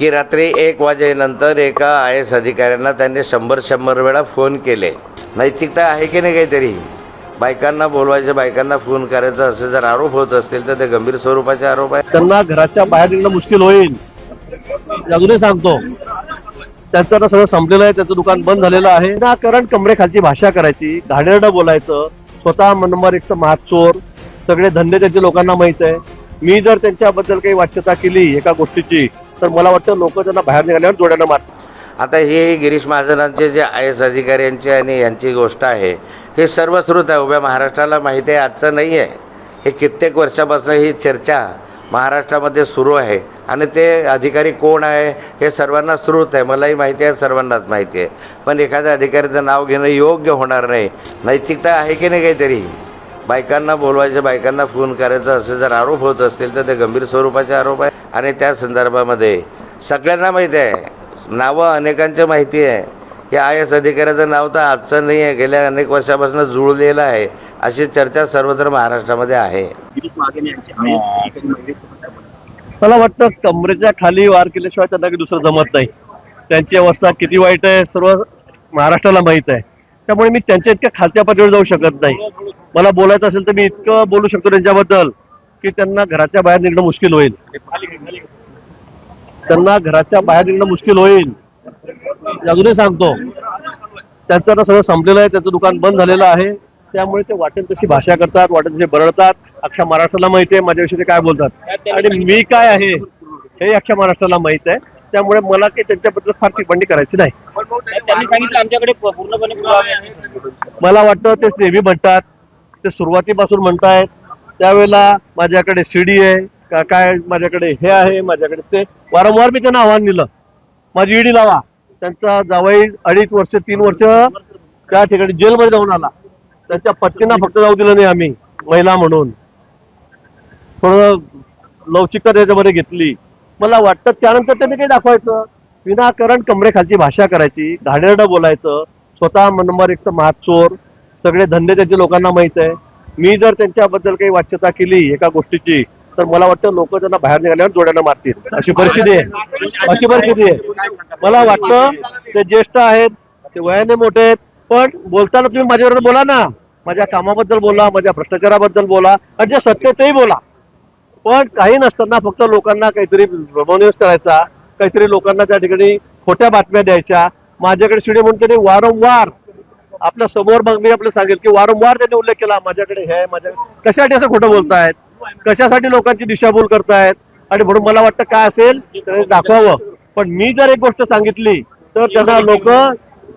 की रात्री एक वाजेनंतर एका आय एस अधिकाऱ्यांना त्यांनी शंभर शंभर वेळा फोन केले. नैतिकता आहे की नाही काहीतरी? बायकांना बोलवायचे बायकांना फोन करायचा असे जर आरोप होत असतील तर ते गंभीर स्वरूपाचे आरोप आहे त्यांना घराच्या बाहेर निघणं मुश्किल होईल. अजूनही सांगतो त्यांचं आता सगळं संपलेलं आहे त्यांचं दुकान बंद झालेलं आहे. ना कारण कमरेखालची भाषा करायची घाणेरडं बोलायचं स्वतः नंबर एक तर महाचोर सगळे धंदे त्यांच्या लोकांना माहीत आहे. मी जर त्यांच्याबद्दल काही वाच्यता केली एका गोष्टीची तर मला वाटतं लोक त्यांना बाहेर निघाल्यावर जोड्यानं मारतात आता हे गिरीश महाजनांचे जे आय एस अधिकारी यांची आणि यांची गोष्ट आहे हे सर्वश्रुत आहे. उभ्या महाराष्ट्राला माहिती आहे आजचं नाही आहे. हे कित्येक वर्षापासून ही चर्चा महाराष्ट्रामध्ये सुरू आहे. आणि ते अधिकारी कोण आहे हे सर्वांना श्रुत आहे. मलाही माहिती आहे सर्वांनाच माहिती आहे. पण एखाद्या अधिकाऱ्याचं नाव घेणं योग्य होणार नाही. नैतिकता आहे की नाही काहीतरी? बायकांना बोलवायचं बायकांना फोन करायचा असे जर आरोप होत असतील तर ते गंभीर स्वरूपाचे आरोप आहे. आणि त्या संदर्भामध्ये सगळ्यांना माहिती आहे. नावं अनेकांच्या माहिती आहे. या आय एस अधिकाऱ्याचं नाव तर आजचं नाही आहे. गेल्या अनेक वर्षापासून जुळलेलं आहे. अशी चर्चा सर्वत्र महाराष्ट्रामध्ये आहे. मला वाटतं कमरेच्या खाली वार केल्याशिवाय त्यांना काही दुसरं जमत नाही. त्यांची अवस्था किती वाईट आहे सर्व महाराष्ट्राला माहीत आहे. त्यामुळे मी त्यांच्या इतक्या खालच्या पातळीवर जाऊ शकत नाही. मला बोलायचं असेल तर मी इतकं बोलू शकतो त्यांच्याबद्दल. की त्यांना घराच्या बाहेर निघणं मुश्किल होईल. त्यांना घराच्या बाहेर निघणं मुश्किल होईल. अजूनही सांगतो त्यांचं आता सगळं संपलेलं आहे त्यांचं दुकान बंद झालेलं आहे. त्यामुळे ते वाटेल तशी भाषा करतात वाटेल तसे बरळतात अख्ख्या महाराष्ट्राला माहिती आहे माझ्याविषयी ते काय बोलतात. आणि मी काय आहे हे अख्ख्या महाराष्ट्राला माहीत आहे. त्यामुळे मला काही त्यांच्याबद्दल फार टिप्पणी करायची नाही. त्यांनी सांगितलं आमच्याकडे प- पूर्णपणे पुरावे आहेत मला वाटतं ते नेहमी म्हणतात ते सुरुवातीपासून म्हणतायत त्यावेळेला माझ्याकडे सीडी आहे का काय माझ्याकडे हे आहे माझ्याकडे ते. वारंवार मी त्यांना आव्हान दिलं. माझी ईडी लावा. त्यांचा जावई अडीच वर्ष तीन वर्ष त्या ठिकाणी जेलमध्ये जाऊन आला. त्यांच्या पत्नींना फक्त जाऊ दिलं नाही आम्ही महिला म्हणून. थोडं लवचिकता त्याच्यामध्ये घेतली. मला वाटतं त्यानंतर त्यांनी काही दाखवायचं. विनाकारण कमरेखालची भाषा करायची घाणेरडं बोलायचं स्वतः नंबर एक तर महाचोर सगळे धंदे त्यांचे लोकांना माहीत आहे. मी जर त्यांच्याबद्दल काही वाच्यता केली एका गोष्टीची तर मला वाटतं लोक त्यांना बाहेर निघाल्यावर जोड्यानं मारतील. अशी परिस्थिती आहे. अशी परिस्थिती आहे. मला वाटतं ते ज्येष्ठ आहेत ते वयाने मोठे आहेत पण बोलताना तुम्ही माझ्याबरोबर बोला ना. माझ्या कामाबद्दल बोला माझ्या भ्रष्टाचाराबद्दल बोला आणि जे सत्य तेही बोला. पण काही नसताना फक्त लोकांना काहीतरी प्रमोनियस करायचा काहीतरी लोकांना त्या ठिकाणी खोट्या बातम्या द्यायच्या. माझ्याकडे शिडे म्हणून त्यांनी वारंवार आपल्यासमोर मग मी आपलं सांगेल की वारंवार त्यांनी उल्लेख केला माझ्याकडे हे आहे, माझ्या कशासाठी असं खोटं बोलतायत? कशासाठी लोकांची दिशाभूल करतायत? आणि म्हणून मला वाटतं काय असेल त्याने दाखवावं. पण मी जर एक गोष्ट सांगितली तर त्यांना लोक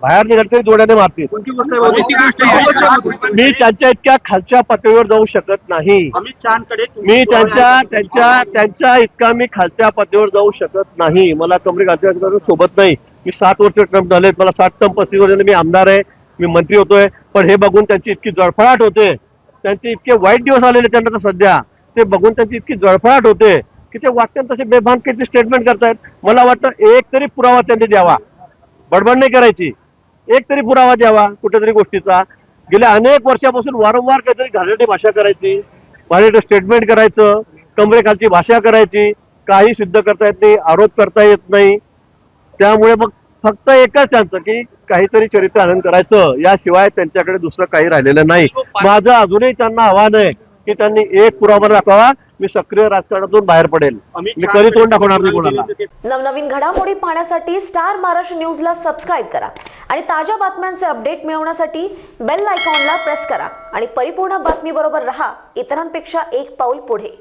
बाहेर निघाल तरी जोड्याने मारतील. मी त्यांच्या इतक्या खालच्या पातळीवर जाऊ शकत नाही. मी त्यांच्या त्यांच्या त्यांच्या इतका मी खालच्या पातळीवर जाऊ शकत नाही. मला कमरे अधिकाऱ्यांना सोबत नाही. मी सात वर्ष ट्रम्प झाले मला सात टर्म पस्तीस वर्ष मी आमदार आहे. मी मंत्री होतोय पण हे बघून त्यांची इतकी जळफळाट होते. त्यांचे इतके वाईट दिवस आलेले त्यांना तर सध्या. ते बघून त्यांची इतकी जळफळाट होते की ते वाटतं तसे बेभान किती स्टेटमेंट करतायत. मला वाटतं एक तरी पुरावा त्यांनी द्यावा. बडबड नाही करायची. एक तरी पुरावा द्यावा कुठेतरी गोष्टीचा. गेल्या अनेक वर्षापासून वारंवार काहीतरी घाणेरडी भाषा करायची. घाणेरडं स्टेटमेंट करायचं. कमरेखालची भाषा करायची. काही सिद्ध करता येत नाही आरोप करता येत नाही. त्यामुळे मग फक्त एकच त्यांचं की काहीतरी चरित्र आनंद करायचं. याशिवाय त्यांच्याकडे दुसरं काही राहिलेलं नाही. माझं अजूनही त्यांना आव्हान आहे की त्यांनी एक पुरावा दाखवा मी सक्रिय राजकारणातून बाहेर पडेल. मी कधी तोंड दाखवणार नाही कोणाला. नवनवीन घडामोडी पाहण्यासाठी स्टार महाराष्ट्र न्यूजला सबस्क्राईब करा आणि ताज्या बातम्यांचे अपडेट मिळवण्यासाठी बेल आयकॉनला प्रेस करा. आणि परिपूर्ण बातमीबरोबर रहा. इतरांपेक्षा एक पाऊल पुढे.